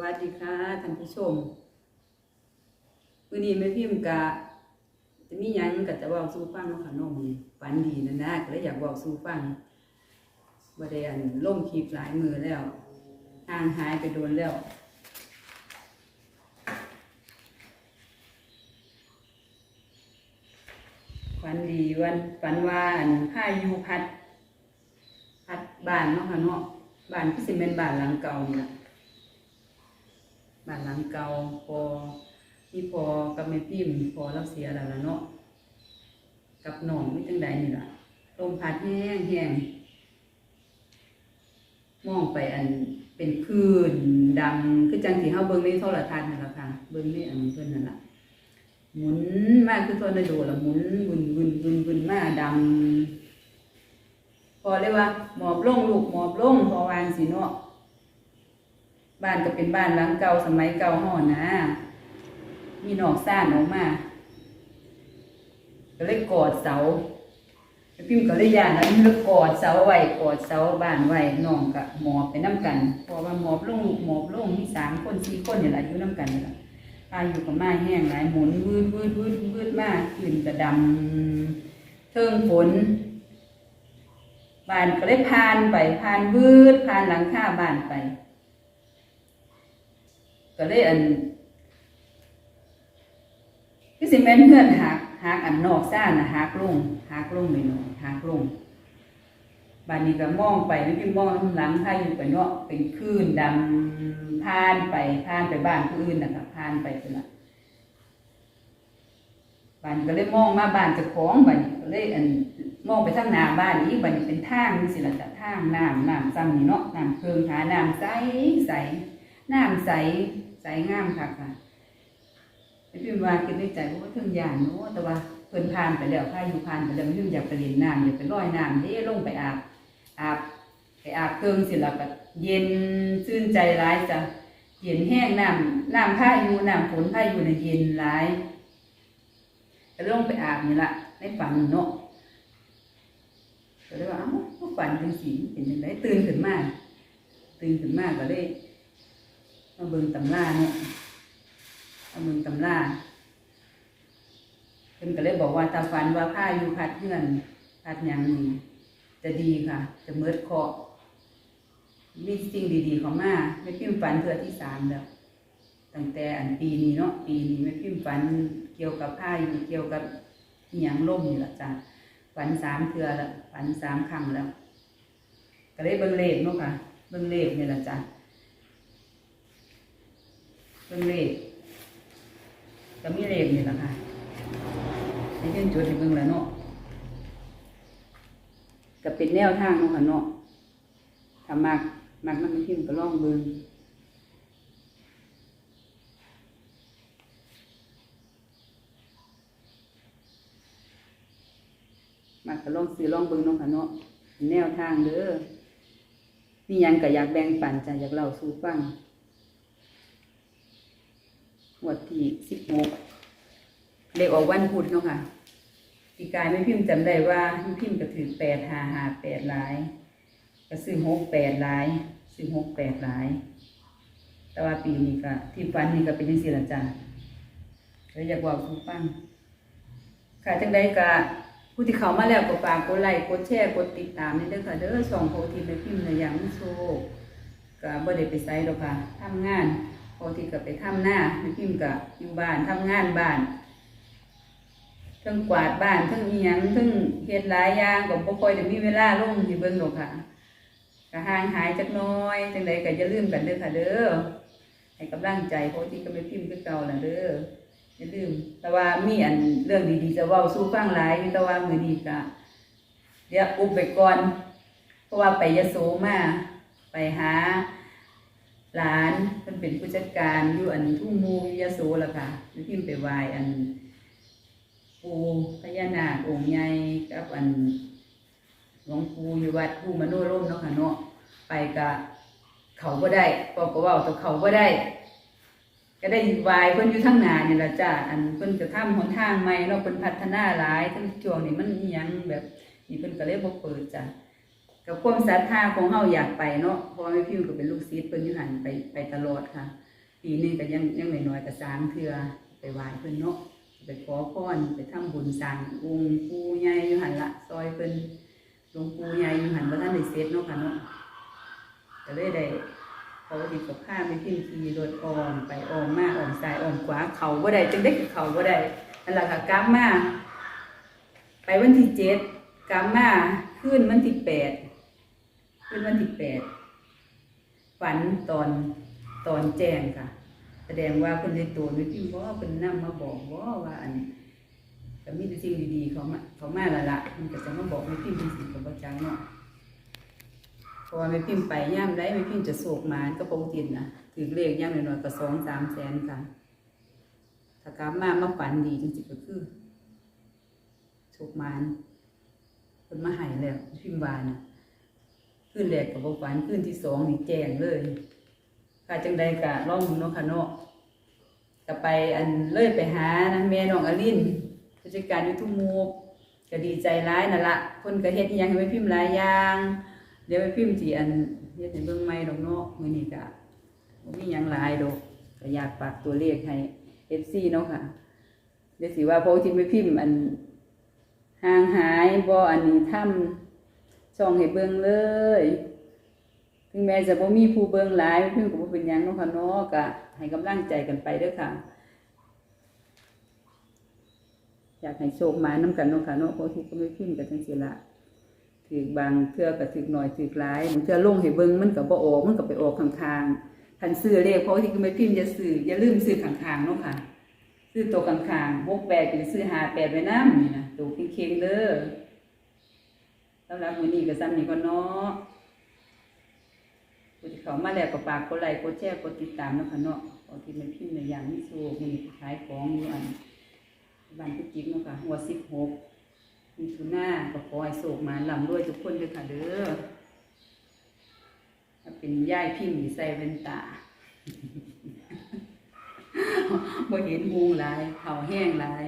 วัสดีค่ะท่านผู้ชมวันนี้แม่พิมพ์กะจะมีหยังก็จะเว้าสู่ฟังเนาะค่ะน้องมือฝันดีนะนะก็เลยอยากเว้าสู่ฟังบ่ได้อันล่มคลิปหลายมือแล้วห่างหายไปโดนแล้ว ฝันดีวันฝันว่าอันพายุพัด พัดบ้านเนาะค่ะเนาะบ้านที่สิเป็นบ้านหลังเก่านี่ล่ะ บ้านหลังเก่าพอที่พอกับแม่พิมพ์พอเราเสียแล้วล่ะเนาะกับน้องไม่จังใดนี่ล่ะลมพัดแห้งแห้งมองไปอันเป็นคลื่นดำคือจังที่เฮาเบิ่งในโทรทัศน์นั่นล่ะค่ะเบิ่งในอันเพิ่นนั่นล่ะหมุนมากคือทอร์นาโดละหมุนวุนวุนวุนวุนมาดำพอเลยว่าหมอบลงลูกหมอบลงพอวางสิเนาะ บ้านก็เป็นบ้านหลังเก่าสมัยเก่าห่อนะมีหนอกซ่านออกมาก็เลยกอดเสาพิมพ์ก็เลยยานแล้วเลยกอดเสาไว้กอดเสาบ้านไว้น้องกับหมอบไปน้ำกันพอว่าหมอบลงหมอบลงมีสามคนสี่คนนี่แหละอยู่น้ำกันนี่แหละพายุกับมาแห้งหลายหมุนวืดวืดวืดวืดมากขึ้นกระดำเทิงฝนบ้านก็เลยพานไปพานวืดพานหลังคาบ้านไป ก็เลยอันคือสิแม่นเพื่อนหักหักอันนอกซ่านะหักลงหักลงไปหน่อยหักลงบานนี้ก็มองไปไม่พิมมองหลังพายุไปเนาะเป็นคลื่นดำพานไปพานไปบ้านผู้อื่นนะคะพานไปเป็นละบานก็เลยมองมาบ้านเจ้าของบานก็เลยอันมองไปทางหน้าบ้านนี้บานนี้เป็นทางนี่สิละจะทางน้ำน้ำซ้ำนี่เนาะน้ำเพิงหาน้ำใสใส น้ำใสใสงามค่ะค่ะไม่พิมพ์ว่าคิดในใจว่าเทิงยานเนาะแต่ว่าเพิ่นผ่านไปแล้วพาอยุผ่านไปแล้วม่พิมพ์อยากไปเล่นน้ำอยากไปลอยน้ำเด้ลงไปอาบอาบไปอาบเกิงสิแล้วก็เย็นชื่นใจร้ายจ้ะเย็นแห้งน้ำน้ำพาอยุน้ำฝนพาอยุเนี่ยเย็นร้ายก็ลงไปอาบนี่ละในฝันเนาะก็เลยว่าเอ้าว่าฝันเป็นสีเป็นยังไงตื่นขึ้นมาตื่นขึ้นมาก็เลย มาเบิ่งตำราเนาะเอามือตำราเพิ่นก็เลยบอกว่าตาฝันว่าผ้าอยู่พัดเพื่อนพัดหยังนี่จะดีค่ะ จะเมิดเคาะมีสิ่งดีๆเข้ามาไม่พิมพ์ฝันเทือที่สามแล้วตั้งแต่อันปีนี้เนาะปีนี้ไม่พิมพ์ฝันเกี่ยวกับผ้าอยู่เกี่ยวกับหย่างล่มนี่ละจ้ะฝันสามเทือแล้วฝันสามครั้งแล้ว ก็เลยเบิ่งเลขเนาะค่ะ เบิ่งเลขนี่ละจ้ะ เบิ่งเลขก็มีเลขนี่แหละค่ะให้ยื่นจุดให้เบิ่งแล้วเนาะก็เป็นแนวทางเนาะค่ะเนาะถ้ามักมักมันไม่พิมพ์ก็ลองเบิ่งมักก็ลองซื้อลองเบิ่งเนาะค่ะเนาะแนวทางเด้อมีหยังก็อยากแบ่งปันจ้ะอยากเล่าสู่ฟัง วันที่สิบหกเลขออกวันพุธเนาะค่ะปีกายไม่พิมพ์จำได้ว่าไม่พิมพ์ก็ถือแปดหาหาแปดหลายก็ซื้อหกแปดหลายซื้อหกแปดหลาย แต่ว่าปีนี้ก็ที่ฟันนี่ก็เป็นยังสี่ละจ้ะเลยอยากบอกทุกฟังค่ะจังใดก็ผู้ที่เขามาแล้วก็ฝากกดไลค์กดแชร์กดติดตามนี่เด้อค่ะเด้อสองโพทีไม่พิมพ์ในอย่างมิโชคก็บ่ได้ไปไสหรอกค่ะทำงาน พอที่ก็ไปทำหน้าไม่พิมพ์ก็อยู่บ้านทำงานบ้านทั้งกวาดบ้านทั้งอีหยังทั้งเฮ็ดหลายอย่างก็บ่ค่อยได้มีเวลาลงที่เบิ่งหรอกค่ะก็ห่างหายจักน้อยจังใดก็อย่าลืมกันเด้อค่ะเด้อให้กำลังใจพอที่ก็ไม่พิมพ์คือเก่าล่ะเด้ออย่าลืม แต่ว่ามีอันเรื่องดีๆจะเว้าสู่ฟังหลายอยู่แต่ว่ามื้อนี้ก็เดี๋ยวอุบไปก่อน เพราะว่าไปยโสมาไปหา หลานเพิ่นเป็นผู้จัดการอยู่อันทุ่งมูวิยโสล่ะค่ะอยู่พิมพ์ไปไหว้อันปูพญานาคองค์ใหญ่กับอันหลวงปู่อยู่วัดผู้มโนร่มเนาะค่ะเนาะไปกะเขาบ่ได้ก็ก็ว้าตัวเขาบ่ได้ ก็ได้ไหว้เพิ่นอยู่ทางน้านี่ยละจ้าอันเพิ่นจะทำหนทางใหม่เนาะเพิ่นพัฒนาหลายทั้งช่วงนี้มันยังแบบนี่เพิ่นก็เลยบ่เปิดจ้ะ กับความศรัทธาของเฮาอยากไปเนาะเพราะว่าแม่พิมพ์ก็เป็นลูกศิษย์เพิ่นอยู่หันไปไปตลอดค่ะ ปีหนึงก็ยังยังน้อยๆก็สามเทื่อไปไหว้เพิ่นเนาะไปขอพรไปทำบุญสร้างองค์ปู่ใหญ่อยู่หันละซอยเพิ่นหลวงปู่ใหญ่อยู่หันบ่ทันได้เสร็จเนาะค่ะเนาะก็เลยได้เขาติดกับข้าไม่พิมพ์ขี่รถออมไปออมมาออมซ้ายออมขวาเขาบ่ได้จังได้เขาบ่ได้นั่นล่ะค่ะกลับมาไปวันที่เจ็ดกลับมาขึ้นวันที่แปด ขึ้นวันที่แปดฝันตอนตอนแจ้งค่ะ แสดงว่าเพิ่นได้ตัวไม่พิมพ์บ่เพิ่นนำมาบอกบ่าว่าอันก็มีแต่สิ่งดีๆเขามาเขามาละละมันก็จะมาบอกไม่พิมพ์เป็นสิ่งกับบ่จังเนาะเพราะว่าไม่พิมพ์ไปย่ามใดไม่พิมพ์จะโศกหมานก็ปกตินะถือเลขย่ามน้อยๆก็สองสามแสนค่ะถ้ากลับมามาฝันดีจริงๆก็คือโชคหมานเพิ่นมาให้แล้วพิมพ์วานะ ขึ้นแรกกับบ่ฝันขึ้นที่สองนี่แจ้งเลย ค่ะจังใดกะล่องเนาะค่ะเนาะก็ไปอันเลยไปหานะแม่น้องอลินผู้จัดการยูทูบมูฟก็ดีใจร้ายนั่นละคนก็เฮ็ดยังให้ไปพิมพ์หลายอย่างเดี๋ยวไปพิมพ์สิอันเฮ็ดให้เบิ่งใหม่ดอกเนาะมื้อนี้ก็บ่มีหยังหลายดอกก็อยากฝากตัวเลขให้ FC เนาะค่ะเดี๋ยวสิว่าพอที่ไปพิมพ์อันห่างหายบ่อันนี้ทำ ช่องให้เบิ่งเลย ถึงแม้จะบ่มีผู้เบิ่งหลายเพิ่นก็บ่เป็นหยังเนาะค่ะเนาะก็ให้กำลังใจกันไปเด้อค่ะ อยากให้โชคมานํกันเนาะค่ะเนาะเพราะที่ก็ไม่พิมพ์กันจังซี่ล่ะถือบางเทื่อก็ถือหน่อยถือหลายบางเทื่อลงให้เบิ่งมันก็บ่ออกมันก็ไปออกข้างๆคันซื้อเลขเพราะที่ก็ไม่พิมพ์อย่าซื้ออย่าลืมซื้อข้างๆเนาะค่ะซื้อตัวข้างๆ6 8ก็ซื้อ5 8ไว้นำนี่นะตัวเค็งๆเด้อ สำหรับมือนี้ก็ซ้ำนี้ก่อนเนาะผู้ที่เขามาแล้วก็ฝากกดไลค์กดแชร์กดติดตามเนาะค่ะเนาะขอที่มันพิมพ์ในอย่างนี้โชคมีขายของอยู่อันบ้านพุจิกเนาะค่ะหัวสิบหกมีทุน่าก็ขอให้โศกมาลำรวยทุกคนเลยค่ะเด้อถ้าเป็นย่ายพิมพ์ใส่เวนตาบ่เห็นมูหลายเขาแห้งหลาย